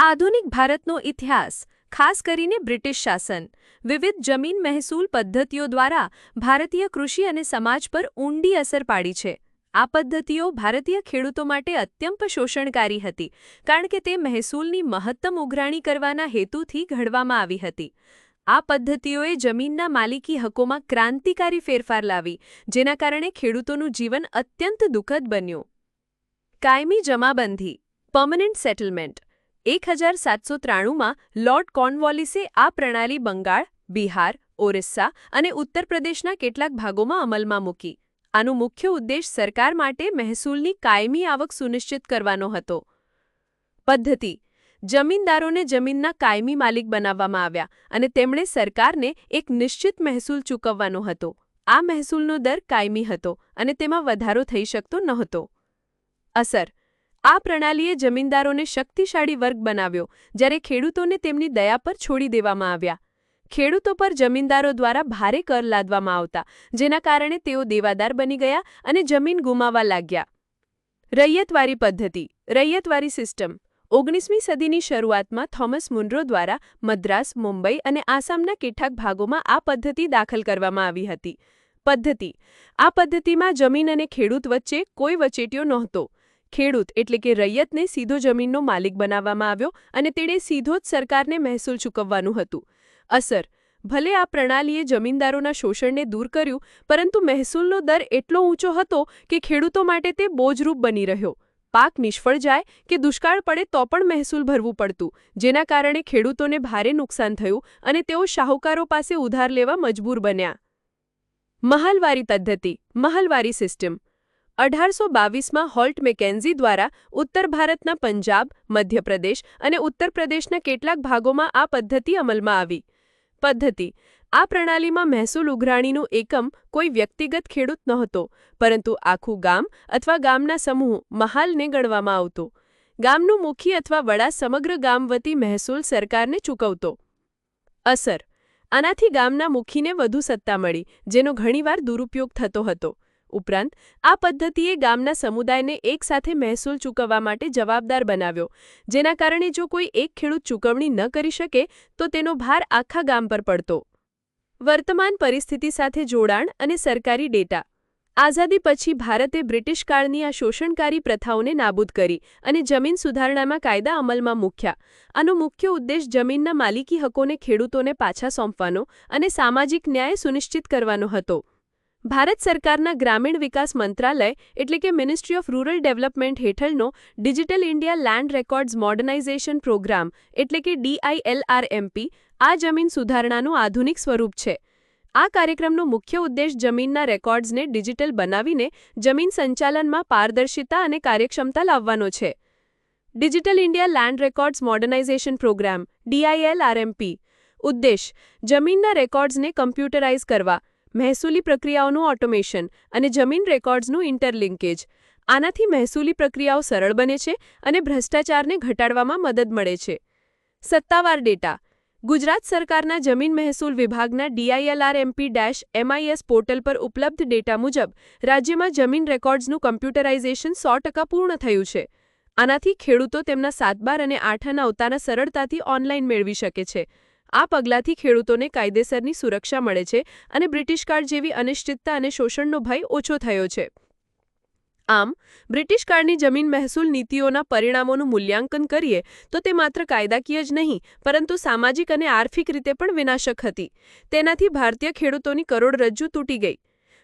આધુનિક ભારતનો ઇતિહાસ, ખાસ કરીને બ્રિટિશ શાસન, વિવિધ જમીન મહેસૂલ પદ્ધતિઓ દ્વારા ભારતીય કૃષિ અને સમાજ પર ઊંડી અસર પાડી છે. આ પદ્ધતિઓ ભારતીય ખેડૂતો માટે અત્યંત શોષણકારી હતી, કારણ કે તે મહેસૂલની મહત્તમ ઉઘરાણી કરવાના હેતુથી ઘડવામાં આવી હતી. આ પદ્ધતિઓએ જમીનના માલિકી હકોમાં ક્રાંતિકારી ફેરફાર લાવી, જેના કારણે ખેડૂતોનું જીવન અત્યંત દુઃખદ બન્યું. કાયમી જમાબંધી પર્મનન્ટ સેટલમેન્ટ એક હજાર સાતસો ત્રાણુંમાં લોર્ડ કોર્નવોલિસે આ પ્રણાલી બંગાળ, બિહાર, ઓરિસ્સા અને ઉત્તર પ્રદેશના કેટલાક ભાગોમાં અમલમાં મૂકી. આનું મુખ્ય ઉદ્દેશ સરકાર માટે મહેસૂલની કાયમી આવક સુનિશ્ચિત કરવાનો હતો. પદ્ધતિ. જમીનદારોને જમીનના કાયમી માલિક બનાવવામાં આવ્યા અને તેમણે સરકારને એક નિશ્ચિત મહેસૂલ ચૂકવવાનો હતો. આ મહેસૂલનો દર કાયમી હતો અને તેમાં વધારો થઈ શકતો નહોતો. અસર. આ પ્રણાલીએ જમીનદારોને શક્તિશાળી વર્ગ બનાવ્યો, જ્યારે ખેડૂતોને તેમની દયા પર છોડી દેવામાં આવ્યા. ખેડૂતો પર જમીનદારો દ્વારા ભારે કર લાદવામાં આવતા, જેના કારણે તેઓ દેવાદાર બની ગયા અને જમીન ગુમાવવા લાગ્યા. રૈયતવારી પદ્ધતિ, રૈયતવારી સિસ્ટમ. ઓગણીસમી સદીની શરૂઆતમાં થોમસ મુન્રો દ્વારા મદ્રાસ, મુંબઈ અને આસામના કેટલાક ભાગોમાં આ પદ્ધતિ દાખલ કરવામાં આવી હતી. પદ્ધતિ. આ પદ્ધતિમાં જમીન અને ખેડૂત વચ્ચે કોઈ વચેટિયો નહોતો. ખેડૂત એટલે કે રૈયતને સીધો જમીનનો માલિક બનાવવામાં આવ્યો અને તેણે સીધો જ સરકારને મહેસૂલ ચૂકવવાનું હતું. અસર, ભલે આ પ્રણાલીએ જમીનદારોના શોષણને દૂર કર્યું, પરંતુ મહેસૂલનો દર એટલો ઊંચો હતો કે ખેડૂતો માટે તે બોજરૂપ બની રહ્યો. પાક નિષ્ફળ જાય કે દુષ્કાળ પડે તો પણ મહેસૂલ ભરવું પડતું, જેના કારણે ખેડૂતોને ભારે નુકસાન થયું અને તેઓ શાહુકારો પાસે ઉધાર લેવા મજબૂર બન્યા. મહાલવારી પદ્ધતિ, મહાલવારી સિસ્ટમ અઢારસો બાવીસમાં હોલ્ટ મેકેન્ઝી દ્વારા ઉત્તર ભારતના પંજાબ, મધ્યપ્રદેશ અને ઉત્તર પ્રદેશના કેટલાક ભાગોમાં આ પદ્ધતિ અમલમાં આવી. પદ્ધતિ. આ પ્રણાલીમાં મહેસૂલ ઉઘરાણીનું એકમ કોઈ વ્યક્તિગત ખેડૂત નહોતો, પરંતુ આખું ગામ અથવા ગામના સમૂહ મહાલને ગણવામાં આવતો. ગામનું મુખી અથવા વડા સમગ્ર ગામ વતી મહેસૂલ સરકારને ચૂકવતો. અસર. આનાથી ગામના મુખીને વધુ સત્તા મળી, જેનો ઘણીવાર દુરુપયોગ થતો હતો. ઉપરાંત, આ પદ્ધતિએ ગામના સમુદાયને એકસાથે મહેસૂલ ચૂકવવા માટે જવાબદાર બનાવ્યો, જેના કારણે જો કોઈ એક ખેડૂત ચૂકવણી ન કરી શકે, તો તેનો ભાર આખા ગામ પર પડતો. વર્તમાન પરિસ્થિતિ સાથે જોડાણ અને સરકારી ડેટા. આઝાદી પછી ભારતે બ્રિટિશ કાળની આ શોષણકારી પ્રથાઓને નાબૂદ કરી અને જમીન સુધારણામાં કાયદા અમલમાં મૂક્યા. આનો મુખ્ય ઉદ્દેશ જમીનના માલિકી હકોને ખેડૂતોને પાછા સોંપવાનો અને સામાજિક ન્યાય સુનિશ્ચિત કરવાનો હતો. ભારત સરકારના ગ્રામીણ વિકાસ મંત્રાલય એટલે કે મિનિસ્ટ્રી ઓફ રૂરલ ડેવલપમેન્ટ હેઠળનો digital India land records modernisation programme એટલે કે ડીઆઈએલઆરએમપી આ જમીન સુધારણાનું આધુનિક સ્વરૂપ છે. આ કાર્યક્રમનો મુખ્ય ઉદ્દેશ જમીનના રેકોર્ડ્સને ડિજિટલ બનાવીને જમીન સંચાલનમાં પારદર્શિતા અને કાર્યક્ષમતા લાવવાનો છે. Digital India land records modernisation programme DILRMP ઉદ્દેશ, જમીનના રેકોર્ડ્સને કમ્પ્યુટરાઇઝ કરવા મહેસૂલી પ્રક્રિયાઓનું ઓટોમેશન અને જમીન રેકોર્ડ્સનું ઇન્ટરલિંકેજ આનાથી મહેસૂલી પ્રક્રિયાઓ સરળ બને છે અને ભ્રષ્ટાચારને ઘટાડવામાં મદદ મળે છે. સત્તાવાર ડેટા. ગુજરાત સરકારના જમીન મહેસૂલ વિભાગના DILR MP dash MIS portal પર ઉપલબ્ધ ડેટા મુજબ રાજ્યમાં જમીન રેકોર્ડ્સનું કમ્પ્યુટરાઇઝેશન સો પૂર્ણ થયું છે. આનાથી ખેડૂતો તેમના સાતબાર અને આઠાના અવતારા સરળતાથી ઓનલાઈન મેળવી શકે છે. આ પગલાંથી ખેડૂતોને કાયદેસરની સુરક્ષા મળે છે અને બ્રિટિશકાળ જેવી અનિશ્ચિતતા અને શોષણનો ભય ઓછો થયો છે. આમ બ્રિટિશકાળની જમીન મહેસૂલ નીતિઓના પરિણામોનું મૂલ્યાંકન કરીએ તો તે માત્ર કાયદાકીય જ નહીં, પરંતુ સામાજિક અને આર્થિક રીતે પણ વિનાશક હતી. તેનાથી ભારતીય ખેડૂતોની કરોડરજ્જુ તૂટી ગઈ.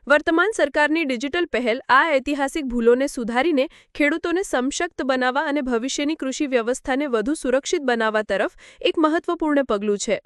વર્તમાન સરકારની ડિજિટલ પહેલ આ ઐતિહાસિક ભૂલોને સુધારીને ખેડૂતોને સમશક્ત બનાવવા અને ભવિષ્યની કૃષિ વ્યવસ્થાને વધુ સુરક્ષિત બનાવવા તરફ એક મહત્વપૂર્ણ પગલું છે.